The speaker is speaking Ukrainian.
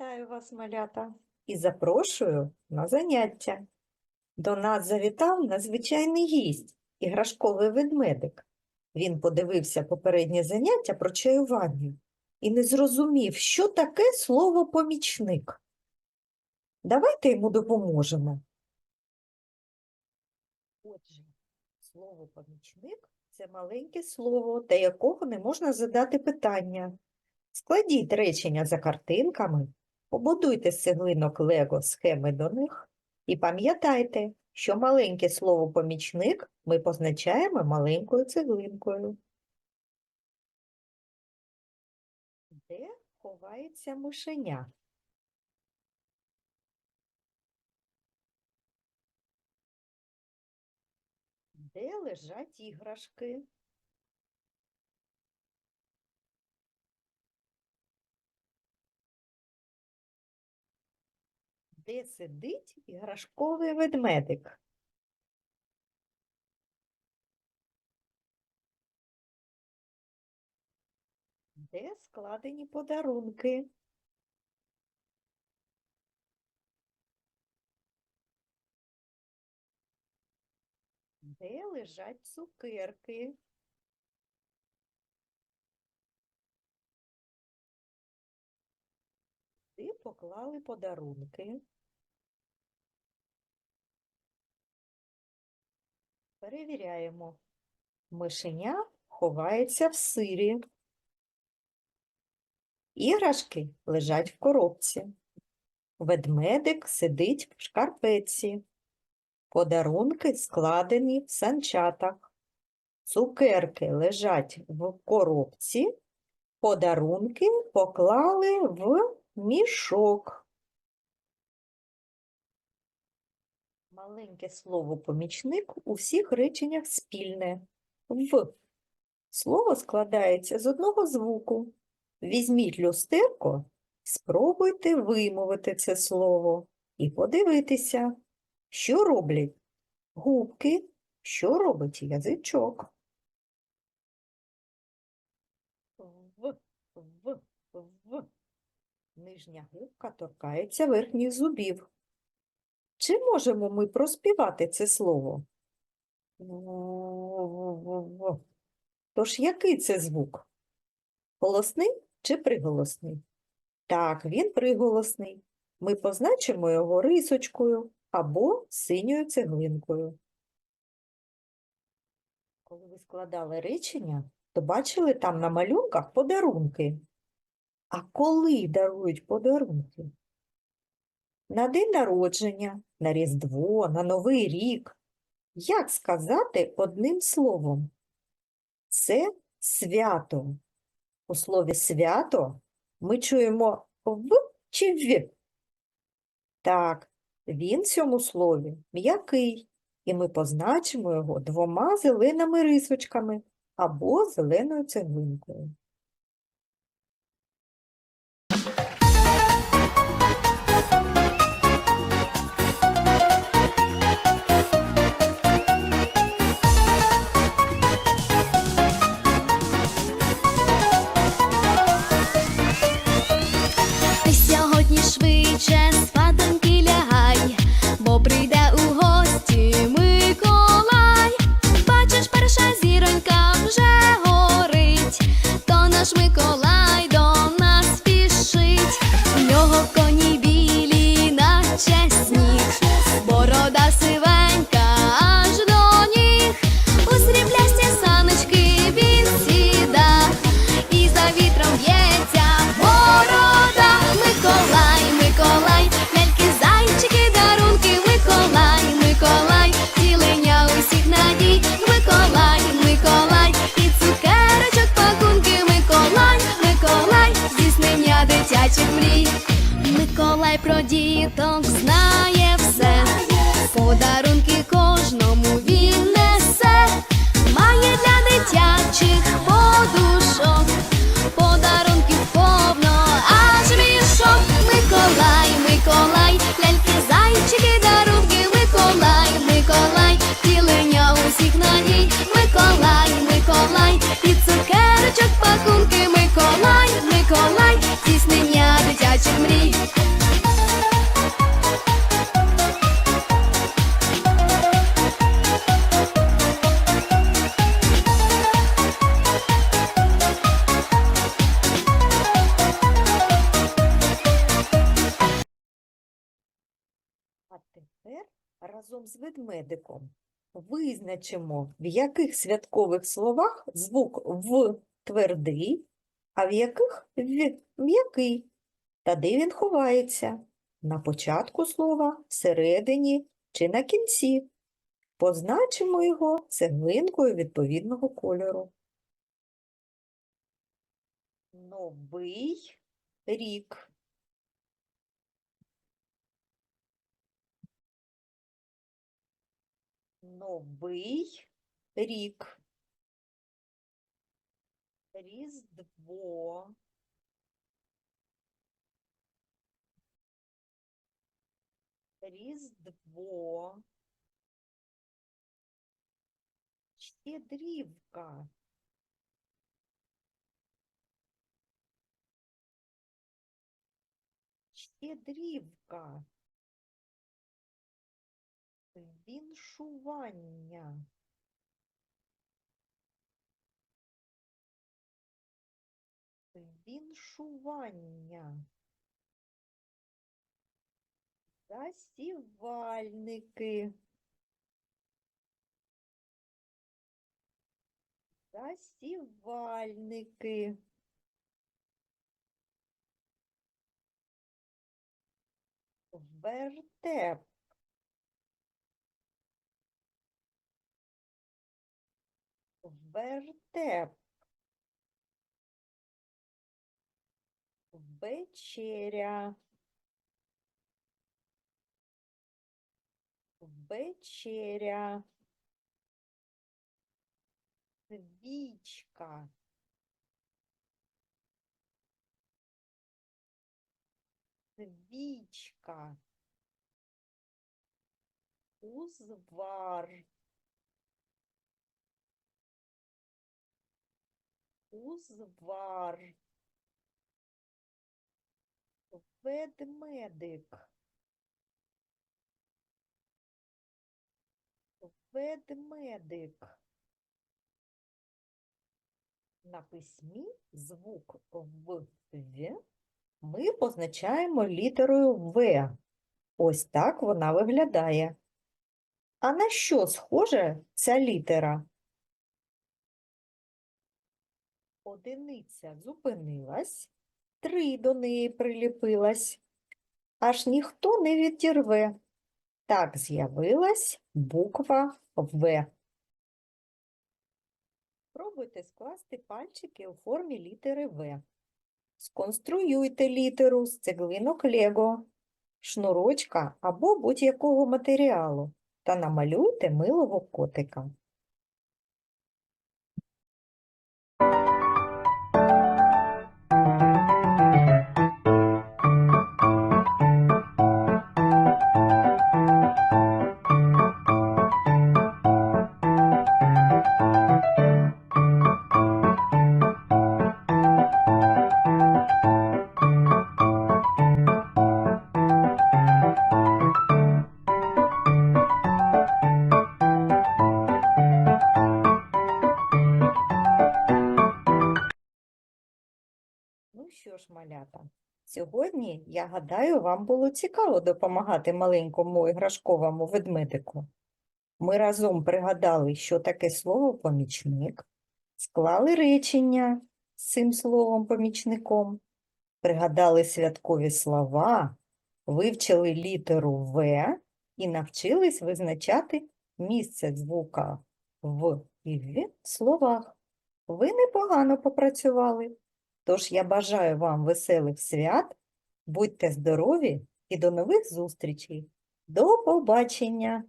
Вітаю вас, малята, і запрошую на заняття. До нас завітав надзвичайний гість, іграшковий ведмедик. Він подивився попереднє заняття про чаювання і не зрозумів, що таке слово помічник. Давайте йому допоможемо. Отже, слово помічник це маленьке слово, до якого не можна задати питання. Складіть речення за картинками, побудуйте з цеглинок Лего схеми до них і пам'ятайте, що маленьке слово помічник ми позначаємо маленькою цеглинкою. Де ховається мишеня? Де лежать іграшки? Де сидить іграшковий ведмедик? Де складені подарунки? Де лежать цукерки? Де поклали подарунки? Перевіряємо. Мишеня ховається в сирі. Іграшки лежать в коробці. Ведмедик сидить в шкарпетці. Подарунки складені в санчатах. Цукерки лежать в коробці. Подарунки поклали в мішок. Маленьке слово помічник у всіх реченнях спільне. В. Слово складається з одного звуку. Візьміть люстерко, спробуйте вимовити це слово і подивитися, що роблять губки, що робить язичок. В, в, в. Нижня губка торкається верхніх зубів. Чи можемо ми проспівати це слово? Тож який це звук? Голосний чи приголосний? Так, він приголосний. Ми позначимо його рисочкою або синьою цеглинкою. Коли ви складали речення, то бачили там на малюнках подарунки. А коли дарують подарунки? На день народження, на Різдво, на Новий рік. Як сказати одним словом? Це свято. У слові свято ми чуємо в чи в. Так, він в цьому слові м'який, і ми позначимо його двома зеленими рисочками або зеленою цеглинкою. Про діток знає все, подарунки з ведмедиком. Визначимо, в яких святкових словах звук В твердий, а в яких В м'який. Та де він ховається? На початку слова, всередині чи на кінці. Позначимо його цеглинкою відповідного кольору. Новий рік. Новий рік. Різдво. Різдво. Щедрівка. Щедрівка. Віншування. Віншування. Засівальники. Засівальники. Вертеп. Вертеп. Вечеря. Вечеря. Свічка. Свічка. Узвар. Узвар. Ведмедик. Ведмедик. На письмі звук в В ми позначаємо літерою В. Ось так вона виглядає. А на що схожа ця літера? Одиниця зупинилась, три до неї приліпилась, аж ніхто не відірве. Так з'явилась буква В. Спробуйте скласти пальчики у формі літери В. Сконструюйте літеру з цеглинок Лего, шнурочка або будь-якого матеріалу та намалюйте милого котика. Малята, сьогодні, я гадаю, вам було цікаво допомагати маленькому іграшковому ведмедику. Ми разом пригадали, що таке слово помічник, склали речення з цим словом помічником, пригадали святкові слова, вивчили літеру В і навчились визначати місце звука В і В в словах. Ви непогано попрацювали. Тож я бажаю вам веселих свят, будьте здорові і до нових зустрічей. До побачення!